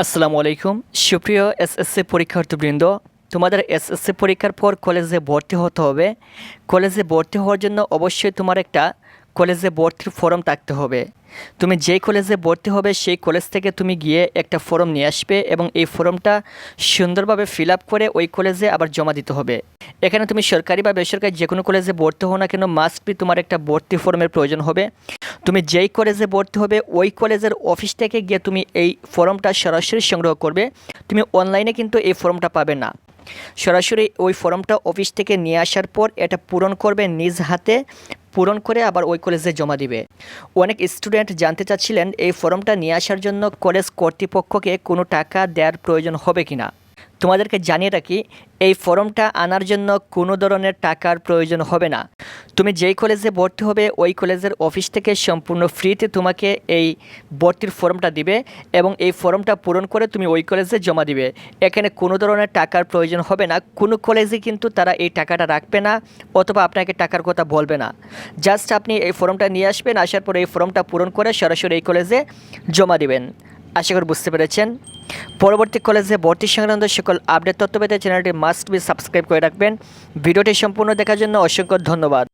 আসসালামু আলাইকুম। সুপ্রিয় এসএসসি পরীক্ষার্থীবৃন্দ, তোমাদের এসএসসি পরীক্ষার পর কলেজে ভর্তি হতে হবে। কলেজে ভর্তি হওয়ার জন্য অবশ্যই তোমার একটা কলেজে ভর্তির ফর্ম থাকতে হবে। তুমি যেই কলেজে ভর্তি হবে, সেই কলেজ থেকে তুমি গিয়ে একটা ফর্ম নিয়ে আসবে এবং এই ফর্মটা সুন্দরভাবে ফিল আপ করে ওই কলেজে আবার জমা দিতে হবে। এখানে তুমি সরকারি বা বেসরকারি যে কোনো কলেজে ভর্তি হও না কেন মাস্ট বি তোমার একটা ভর্তি ফর্মের প্রয়োজন হবে। তুমি যেই কলেজে ভর্তি হবে, ওই কলেজের অফিস থেকে গিয়ে তুমি এই ফর্মটা সরাসরি সংগ্রহ করবে। তুমি অনলাইনে কিন্তু এই ফর্মটা পাবে না। সরাসরি ওই ফর্মটা অফিস থেকে নিয়ে আসার পর এটা পূরণ করবে নিজ হাতে পূরণ করে আবার ওই কলেজে জমা দিবে। অনেক স্টুডেন্ট জানতে চাচ্ছিলেন এই ফর্মটা নিয়ে আসার জন্য কলেজ কর্তৃপক্ষকে কোনো টাকা দেওয়ার প্রয়োজন হবে কি না তোমাদেরকে জানিয়ে রাখি, এই ফর্মটা আনার জন্য কোনো ধরনের টাকার প্রয়োজন হবে না। তুমি যেই কলেজে ভর্তি হবে, ওই কলেজের অফিস থেকে সম্পূর্ণ ফ্রিতে তোমাকে এই ভর্তির ফর্মটা দিবে এবং এই ফর্মটা পূরণ করে তুমি ওই কলেজে জমা দিবে। এখানে কোনো ধরনের টাকার প্রয়োজন হবে না। কোনো কলেজে কিন্তু তারা এই টাকাটা রাখবে না অথবা আপনাকে টাকার কথা বলবে না। জাস্ট আপনি এই ফর্মটা নিয়ে আসবেন, আসার পরে এই ফর্মটা পূরণ করে সরাসরি এই কলেজে জমা দিবেন। আশা করি বুঝতে পেরেছেন। পরবর্তী কলেজে ভর্তি সংক্রান্ত সকল আপডেট তথ্য পেতে চ্যানেলটি মাস্ট বি সাবস্ক্রাইব করে রাখবেন। ভিডিওটি সম্পূর্ণ দেখার জন্য অসংখ্য ধন্যবাদ।